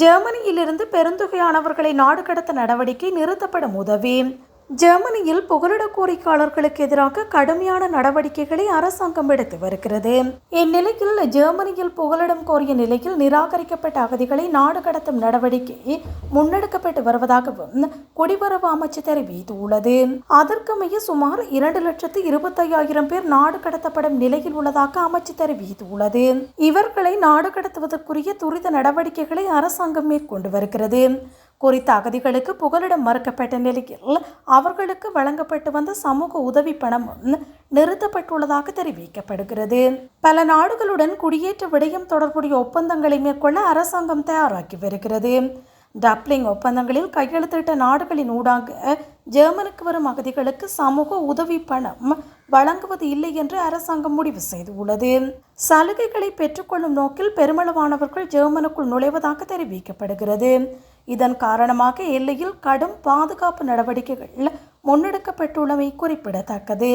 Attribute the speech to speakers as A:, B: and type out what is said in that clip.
A: ஜெர்மனியிலிருந்து பெருந்தொகையானவர்களை நாடு கடத்த நடவடிக்கை நிறுத்தப்படும் உதவி. ஜெர்மனியில் புகலிட கோரிக்கையாளர்களுக்கு எதிராக கடுமையான நடவடிக்கைகளை அரசாங்கம் எடுத்து வருகிறது. இந்நிலையில் ஜெர்மனியில் புகலிடம் கோரிய நிலையில் நிராகரிக்கப்பட்ட அகதிகளை நாடு கடத்தும் நடவடிக்கை முன்னெடுக்கப்பட்டு வருவதாகவும் குடிவரவு அமைச்சு தெரிவித்துள்ளது. அதற்கமைய சுமார் இரண்டு லட்சத்து இருபத்தையாயிரம் பேர் நாடு கடத்தப்படும் நிலையில் உள்ளதாக அமைச்சு தெரிவித்துள்ளது. இவர்களை நாடு கடத்துவதற்குரிய துரித நடவடிக்கைகளை அரசாங்கம் மேற்கொண்டு வருகிறது. குறித்த அகதிகளுக்கு புகலிடம் மறுக்கப்பட்ட நிலையில் அவர்களுக்கு வழங்கப்பட்டு வந்த சமூக உதவி பணமும் நிறுத்தப்பட்டுள்ளதாக தெரிவிக்கப்படுகிறது. பல நாடுகளுடன் குடியேற்ற விடயம் தொடர்புடைய ஒப்பந்தங்களை மேற்கொள்ள அரசாங்கம் தயாராக்கி வருகிறது. டப்ளிங் ஒப்பந்தங்களில் கையெழுத்திட்ட நாடுகளின் ஊடாக ஜெர்மனுக்கு வரும் அகதிகளுக்கு சமூக உதவி பணம் வழங்குவது இல்லை என்று அரசாங்கம் முடிவு செய்துள்ளது. சலுகைகளை பெற்றுக்கொள்ளும் நோக்கில் பெருமளவானவர்கள் ஜெர்மனுக்குள் நுழைவதாக தெரிவிக்கப்படுகிறது. இதன் காரணமாக எல்லையில் கடும் பாதுகாப்பு நடவடிக்கைகள் முன்னெடுக்கப்பட்டுள்ளமை குறிப்பிடத்தக்கது.